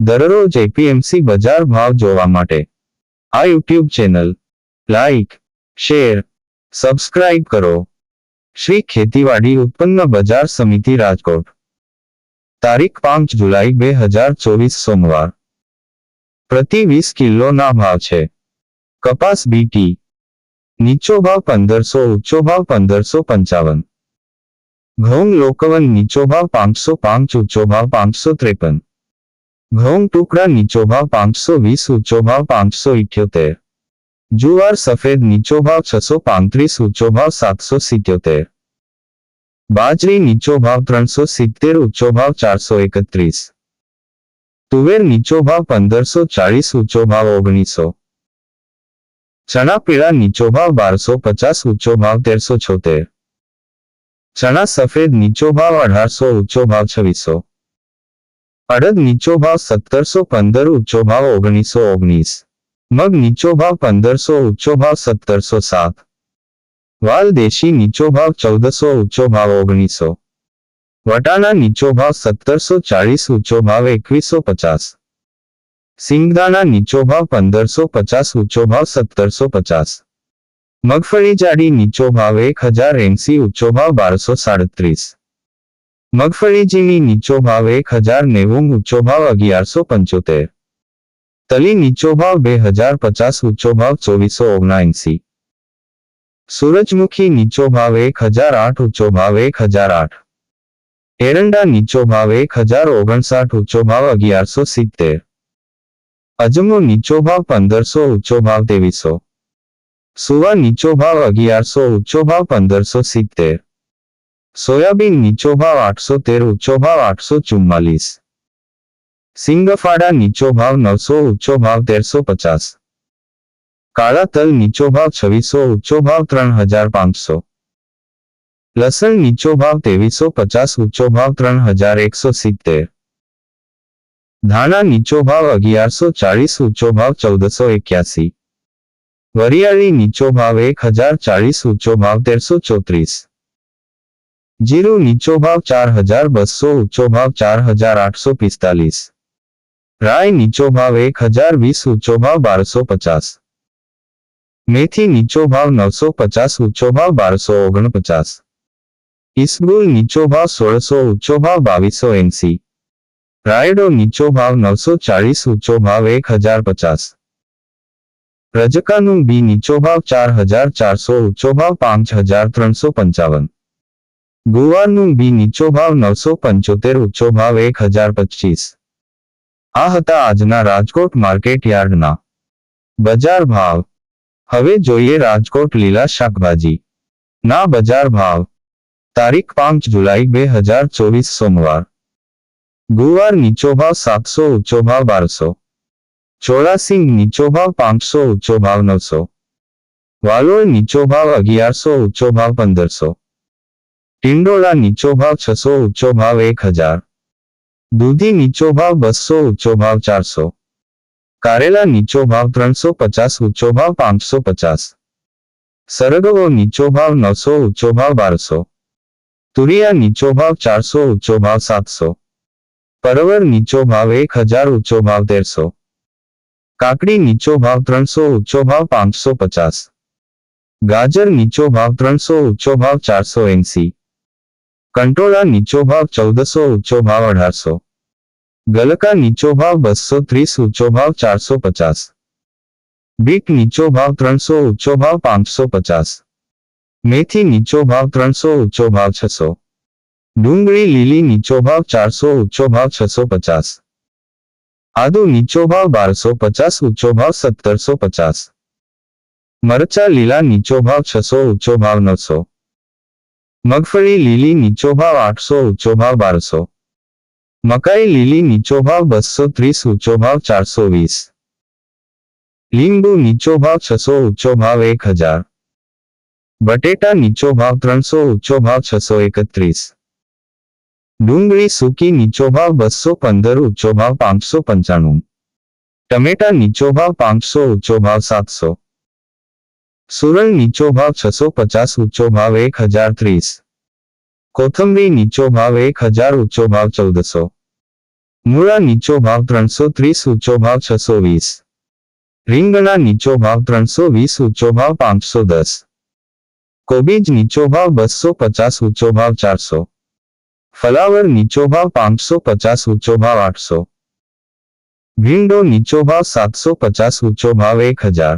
દરરોજ એપીએમસી બજાર ભાવ જોવા માટે. આ YouTube channel. Like, share, subscribe કરો. શ્રી ખેતીવાડી ઉત્પન્ન બજાર સમિતિ રાજકોટ. તારીખ પાંચ જુલાઈ બે હજાર ચોવીસ સોમવાર. પ્રતિ વીસ કિલોના ભાવ છે. કપાસ બીટી નીચો ભાવ પંદરસો ઊંચો ભાવ પંદરસો પંચાવન. ઘઉં લોકવન નીચો ભાવ પાંચસો પાંચ ઊંચો ભાવ પાંચસો ત્રેપન. ઘઉં ટુકડા નીચો ભાવ પાંચસો વીસ ઊંચો ભાવ પાંચસો ઇઠ્યોતેર જુવાર સફેદ નીચો ભાવ છસો પાંત્રીસ ઊંચો ભાવ સાતસો સિત્યોતેર બાજરી નીચો ભાવ ત્રણસો સિત્તેર ઊંચો ભાવ ચારસો એકત્રીસ તુવેર નીચો ભાવ પંદરસો ચાળીસ ઊંચો ભાવ ઓગણીસો ચણા પીળા નીચો ભાવ બારસો પચાસ ઊંચો ભાવ તેરસો છોતેર ચણા સફેદ નીચો ભાવ અઢારસો ઊંચો ભાવ છવ્વીસો અડદ નીચો ભાવ સત્તરસો પંદર ઊંચો ભાવ ઓગણીસો ઓગણીસ મગ નીચો ભાવ પંદરસો ઊંચો ભાવ સત્તરસો સાત વાલ દેશી નીચો ભાવ ચૌદસો ઊંચો ભાવ ઓગણીસો વટાણા નીચો ભાવ સત્તરસો ચાળીસ ઊંચો ભાવ એકવીસો પચાસ સિંગદાણા નીચો ભાવ પંદરસો પચાસ ઊંચો ભાવ સત્તરસો પચાસ મગફળી જાડી નીચો ભાવ એક હજાર એંસી ઊંચો ભાવ બારસો સાડત્રીસ મગફળી ઝીણી નીચો ભાવ એક હજાર નેવું, ઊંચો ભાવ અગિયારસો પંચોતેર. તલી નીચો ભાવ બે હજાર પચાસ, ઊંચો ભાવ ચોવીસો ઓગણસી. સૂરજમુખી નીચો ભાવ એક હજાર આઠ, ઊંચો ભાવ એક હજાર આઠ. એરંડા નીચો ભાવ એક હજાર ઓગણસાઠ, ઊંચો ભાવ અગિયારસો સિત્તેર. અજમો નીચો ભાવ પંદરસો, ઊંચો ભાવ ત્રેવીસો. સુવા નીચો ભાવ અગિયારસો, ઊંચો ભાવ પંદરસો સિત્તેર. સોયાબીન નીચો ભાવ આઠસો તેર ઊંચો ભાવ આઠસો ચુમ્માલીસ સિંગફાડા નીચો ભાવ નવસો ઊંચો ભાવ તેરસો પચાસ કાળા તલ નીચો ભાવ છવ્વીસો ઊંચો ભાવ ત્રણ હજાર પાંચસો લસણ નીચો ભાવ ત્રેવીસો પચાસ ઊંચો ભાવ ત્રણ હજાર એકસો સિત્તેર ધાણા નીચો ભાવ અગિયારસો ચાળીસ ઊંચો ભાવ ચૌદસો એક્યાસી વરિયાળી નીચો ભાવ એક હજાર ચાળીસ ઊંચો ભાવ તેરસો ચોત્રીસ જીરું નીચો ભાવ ચાર હજાર બસો ઊંચો ભાવ ચાર હજાર આઠસો પિસ્તાલીસ રાય નીચો ભાવ એક હજાર વીસ ઊંચો ભાવ બારસો પચાસ મેથી નીચો ભાવ નવસો પચાસ ઊંચો ભાવ બારસો ઓગણપચાસ ઇસબુલ નીચો ભાવ સોળસો ઊંચો ભાવ બાવીસો એંસી રાયડો નીચો ભાવ નવસો ચાળીસ ઊંચો ભાવ એક હજાર પચાસ રજકાનું બી નીચો ભાવ ચાર હજાર ચારસો ઊંચો ભાવ પાંચ હજાર ત્રણસો પંચાવન ગુવારનું બી નીચો ભાવ નવસો પંચોતેર ઊંચો ભાવ એક હજાર પચીસ આ હતા આજના રાજકોટ માર્કેટ યાર્ડના. બજાર ભાવ. હવે જોઈએ રાજકોટ લીલા શાકભાજી. ના બજાર ભાવ. તારીખ પાંચ જુલાઈ બે હજાર ચોવીસ સોમવાર. ગુવાર નીચો ભાવ સાતસો ઊંચો ભાવ બારસો. ચોરાસિંગ નીચો ભાવ પાંચસો ઊંચો ભાવ નવસો. વાલોળ નીચો ભાવ અગિયારસો ઊંચો ભાવ પંદરસો. ટિંડોળા નીચો ભાવ છસો ઊંચો ભાવ એક હજાર દૂધી નીચો ભાવ બસો ઊંચો ભાવ ચારસો કારેલા નીચો ભાવ ત્રણસો પચાસ ઊંચો ભાવ પાંચસો પચાસ સરગવો નીચો ભાવ નવસો ઊંચો ભાવ બારસો તુરિયા નીચો ભાવ ચારસો ઊંચો ભાવ સાતસો પરવર નીચો ભાવ એક હજાર ઊંચો ભાવ તેરસો કાકડી નીચો ભાવ ત્રણસો ઊંચો ભાવ પાંચસો પચાસ ગાજર નીચો ભાવ ત્રણસો ઊંચો ભાવ ચારસો એંસી કંટોળા નીચો ભાવ ચૌદસો ઊંચો ભાવ અઢારસો ગલકા નીચો ભાવ બસો ત્રીસ ઊંચો ભાવ ચારસો પચાસ બીટ નીચો ભાવ ત્રણસો ઊંચો ભાવ પાંચસો પચાસ મેથી નીચો ભાવ ત્રણસો ઊંચો ભાવ છસો ડુંગળી લીલી નીચો ભાવ ચારસો ઊંચો ભાવ છસો પચાસ આદુ નીચો ભાવ બારસો પચાસ ઊંચો ભાવ સત્તરસો પચાસ મરચા લીલા નીચો ભાવ છસો ઊંચો ભાવ નવસો મગફળી લીલી નીચો ભાવ આઠસો ઊંચો ભાવ બારસો મકાઈ લીલી નીચો ભાવ બસો ત્રીસ ઊંચો ભાવ ચારસો વીસ લીંબુ નીચો ભાવ છસો ઊંચો ભાવ એક હજાર બટેટા નીચો ભાવ ત્રણસો ઊંચો ભાવ છસો એકત્રીસ ડુંગળી સૂકી નીચો ભાવ બસો પંદર ઊંચો ભાવ પાંચસો પંચાણું ટમેટા નીચો ભાવ પાંચસો ઊંચો ભાવ સાતસો સુરણ નીચો ભાવ છસો પચાસ ઊંચો ભાવ એક હજાર ત્રીસ કોથમરી નીચો ભાવ એક હજાર ઊંચો ભાવ ચૌદસો મૂળા નીચો ભાવ ત્રણસો ત્રીસ ઊંચો ભાવ છસો વીસ રીંગણા નીચો ભાવ ત્રણસો વીસ ઊંચો ભાવ પાંચસો દસ કોબીજ નીચો ભાવ બસો પચાસ ઊંચો ભાવ ચારસો ફલાવર નીચો ભાવ પાંચસો પચાસ ઊંચો ભાવ આઠસો ભીંડો નીચો ભાવ સાતસો પચાસ ઊંચો ભાવ એક હજાર